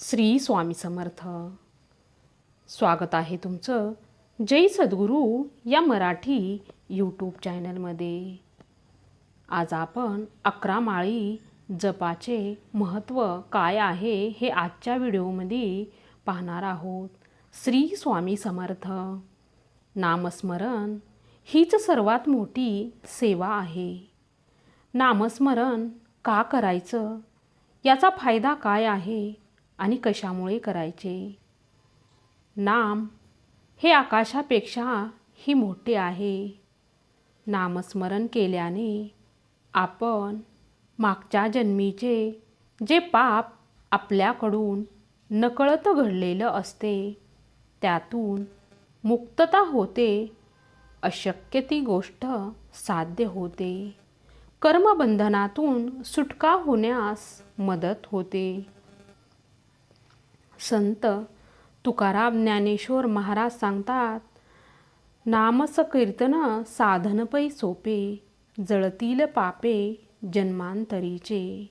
श्री स्वामी समर्थ. स्वागत आहे तुमचं जय सद्गुरू या मराठी यूट्यूब चॅनलमध्ये आज आपण अकरा माळी जपाचे महत्त्व काय आहे हे आजच्या व्हिडिओमध्ये पाहणार आहोत. श्री स्वामी समर्थ. नामस्मरण हीच सर्वात मोठी सेवा आहे. नामस्मरण का करायचं? याचा फायदा काय आहे? आणि कशामुळे करायचे? नाम हे आकाशापेक्षा ही मोठे आहे. नामस्मरण केल्याने आपण मागच्या जन्मीचे जे पाप आपल्याकडून नकळत घडलेलं असते त्यातून मुक्तता होते अशक्य ती गोष्ट साध्य होते. कर्मबंधनातून सुटका होण्यास मदत होते. संत तुकाराम ज्ञानेश्वर महाराज सांगतात नामसकीर्तन साधनपै सोपे जळतील पापे जन्मांतरीचे.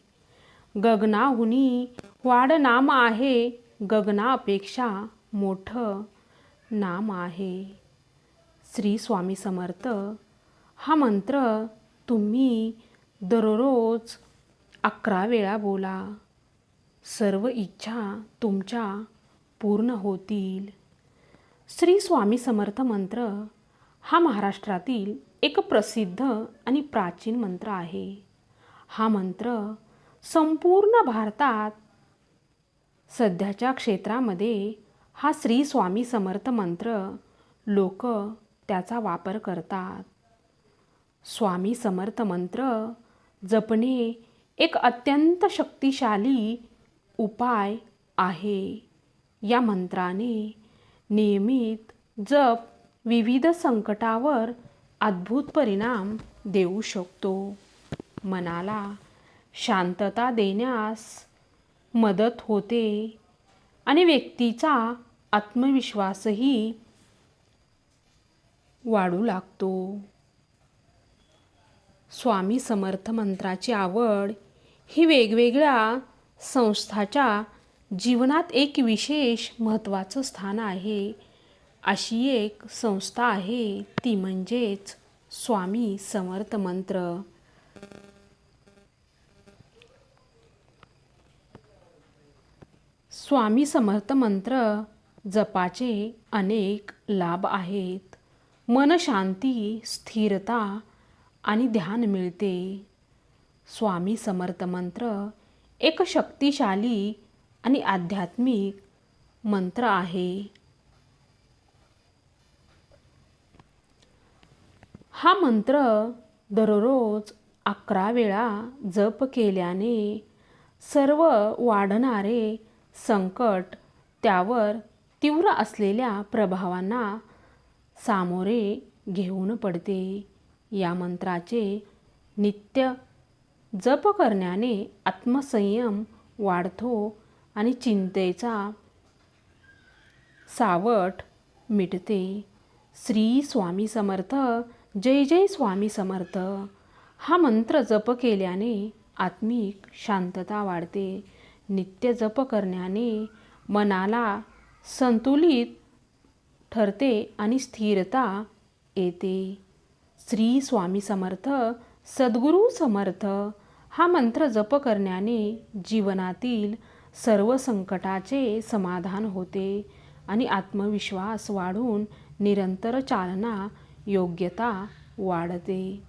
गगनाहुनी वाढ नाम आहे गगनापेक्षा मोठं नाम आहे. श्री स्वामी समर्थ हा मंत्र तुम्ही दररोज अकरा वेळा बोला. सर्व इच्छा तुमच्या पूर्ण होतील. श्री स्वामी समर्थ मंत्र हा महाराष्ट्रातील एक प्रसिद्ध आणि प्राचीन मंत्र आहे. हा मंत्र संपूर्ण भारतात सध्याच्या क्षेत्रामध्ये हा श्री स्वामी समर्थ मंत्र लोक त्याचा वापर करतात. स्वामी समर्थ मंत्र जपणे एक अत्यंत शक्तिशाली उपाय आहे. या मंत्राने नियमित जप विविध संकटावर अद्भुत परिणाम देऊ शकतो. मनाला शांतता देण्यास मदत होते आणि व्यक्तीचा आत्मविश्वासही वाढू लागतो. स्वामी समर्थ मंत्राची आवड ही वेगवेगळ्या संस्थाच्या जीवनात एक विशेष महत्त्वाचं स्थान आहे. अशी एक संस्था आहे. ती म्हणजेच स्वामी समर्थ मंत्र. स्वामी समर्थ मंत्र जपाचे अनेक लाभ आहेत. मनशांती स्थिरता आणि ध्यान मिळते. स्वामी समर्थ मंत्र एक शक्तिशाली आणि आध्यात्मिक मंत्र आहे. हा मंत्र दररोज अकरा वेळा जप केल्याने सर्व वाढणारे संकट त्यावर तीव्र असलेल्या प्रभावांना सामोरे घेऊन पडते. या मंत्राचे नित्य जप करण्याने आत्मसंयम वाढतो आणि चिंतेचा सावट मिटते. श्री स्वामी समर्थ जय जय स्वामी समर्थ. हा मंत्र जप केल्याने आत्मिक शांतता वाढते. नित्य जप करण्याने मनाला संतुलित ठरते आणि स्थिरता येते. श्री स्वामी समर्थ सद्गुरू समर्थ हा मंत्र जप करण्याने जीवनातील सर्व संकटाचे समाधान होते आणि आत्मविश्वास वाढून निरंतर चालना योग्यता वाढते.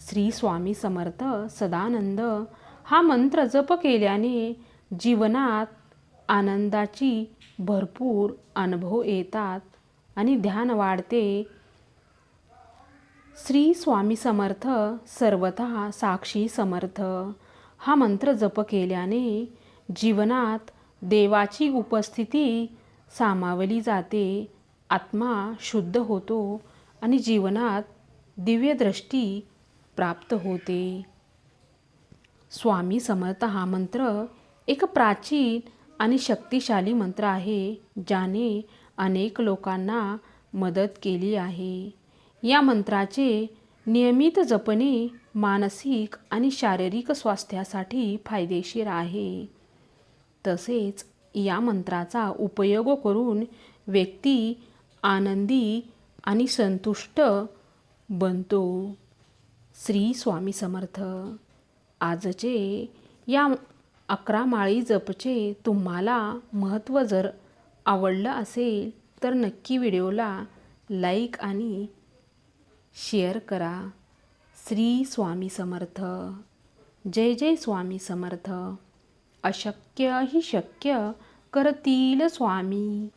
श्री स्वामी समर्थ सदानंद हा मंत्र जप केल्याने जीवनात आनंदाची भरपूर अनुभव येतात आणि ध्यान वाढते. श्री स्वामी समर्थ सर्वथा साक्षी समर्थ. हा मंत्र जप केल्याने जीवनात देवाची उपस्थिती सामावली जाते आत्मा शुद्ध होतो आणि जीवनात दिव्यदृष्टी प्राप्त होते. स्वामी समर्थ हा मंत्र एक प्राचीन आणि शक्तिशाली मंत्र आहे ज्याने अनेक लोकांना मदत केली आहे. या मंत्राचे नियमित जपणे मानसिक आणि शारीरिक स्वास्थ्यासाठी फायदेशीर आहे. तसेच या मंत्राचा उपयोग करून व्यक्ती आनंदी आणि संतुष्ट बनतो. श्री स्वामी समर्थ. आजचे या अकरा माळी जपचे तुम्हाला महत्त्व जर आवडलं असेल तर नक्की व्हिडिओला लाईक आणि शेअर करा. श्री स्वामी समर्थ. जय जय स्वामी समर्थ. अशक्य ही शक्य करतील स्वामी.